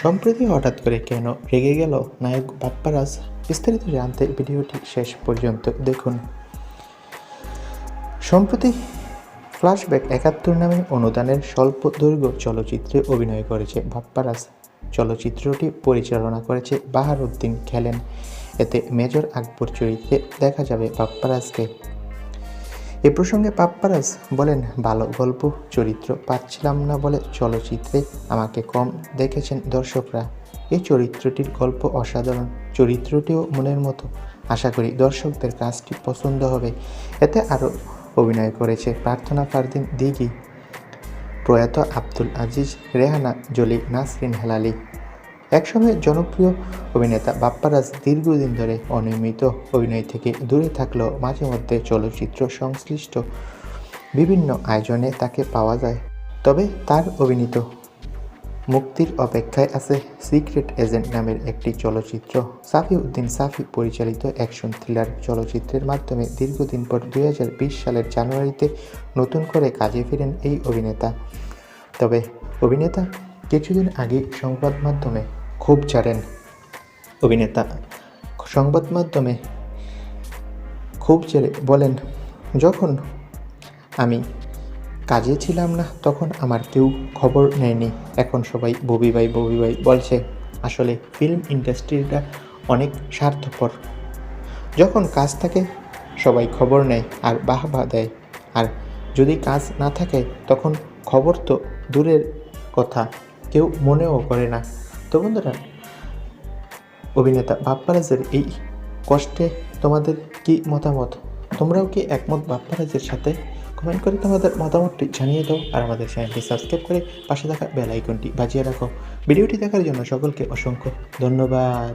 সম্প্রতি হঠাৎ করে কেন রেগে গেল নায়ক বাপ্পারাজ? বিস্তারিত জানতে ভিডিওটি শেষ পর্যন্ত দেখুন। সম্প্রতি ফ্ল্যাশব্যাক একাত্তর নামে অনুদানের স্বল্প দৈর্ঘ্য চলচ্চিত্রে অভিনয় করেছে বাপ্পারাজ। চলচ্চিত্রটি পরিচালনা করেছে বাহার উদ্দিন খেলেন। এতে মেজর আকবর চরিত্রে দেখা যাবে বাপ্পারাজকে। এ প্রসঙ্গে পাপ্পারাজ বলেন, ভালো গল্প, চরিত্র পাচ্ছিলাম না বলে চলচ্চিত্রে আমাকে কম দেখেছেন দর্শকরা। এই চরিত্রটির গল্প অসাধারণ। চরিত্রটিও মনের মতো। আশা করি দর্শকদের কাজটি পছন্দ হবে। এতে আরও অভিনয় করেছে প্রার্থনা ফারদিন দিঘি, প্রয়াত আব্দুল আজিজ, রেহানা জলি নাসরিন হেলালি একসময় জনপ্রিয় অভিনেতা বাপ্পারাজ দীর্ঘদিন ধরে অনিয়মিত অভিনয় থেকে দূরে থাকলেও মাঝে মধ্যে চলচ্চিত্র সংশ্লিষ্ট বিভিন্ন আয়োজনে তাকে পাওয়া যায়। তবে তার অভিনীত মুক্তির অপেক্ষায় আছে সিক্রেট এজেন্ট নামের একটি চলচ্চিত্র। সাফি উদ্দিন সাফি পরিচালিত অ্যাকশন থ্রিলার চলচ্চিত্রের মাধ্যমে দীর্ঘদিন পর দু হাজার বিশ সালের জানুয়ারিতে নতুন করে কাজে ফিরেন এই অভিনেতা। তবে অভিনেতা কিছুদিন আগে সংবাদ মাধ্যমে খুব ছাড়েন অভিনেতা। সংবাদ মাধ্যমে খুব ছেড়ে বলেন, যখন আমি কাজে ছিলাম না, তখন আমার কেউ খবর নেয়নি। এখন সবাই ববি ভাই ববি ভাই বলছে, আসলে ফিল্ম ইন্ডাস্ট্রিটা অনেক স্বার্থপর। যখন কাজ থাকে, সবাই খবর নেয় আর বাহবা দেয়। আর যদি কাজ না থাকে, তখন খবর তো দূরের কথা, কেউ মনেও করে না। তো বন্ধুরা, অভিনেতা বাপ্পারাজের এই কষ্টে তোমাদের কি মতামত? তোমরাও কি একমত বাপ্পারাজের সাথে? কমেন্ট করে তোমাদের মতামতটি জানিয়ে দাও আর আমাদের চ্যানেলটি সাবস্ক্রাইব করে পাশে থাকা বেল আইকনটি বাজিয়ে রাখো। ভিডিওটি দেখার জন্য সকলকে অসংখ্য ধন্যবাদ।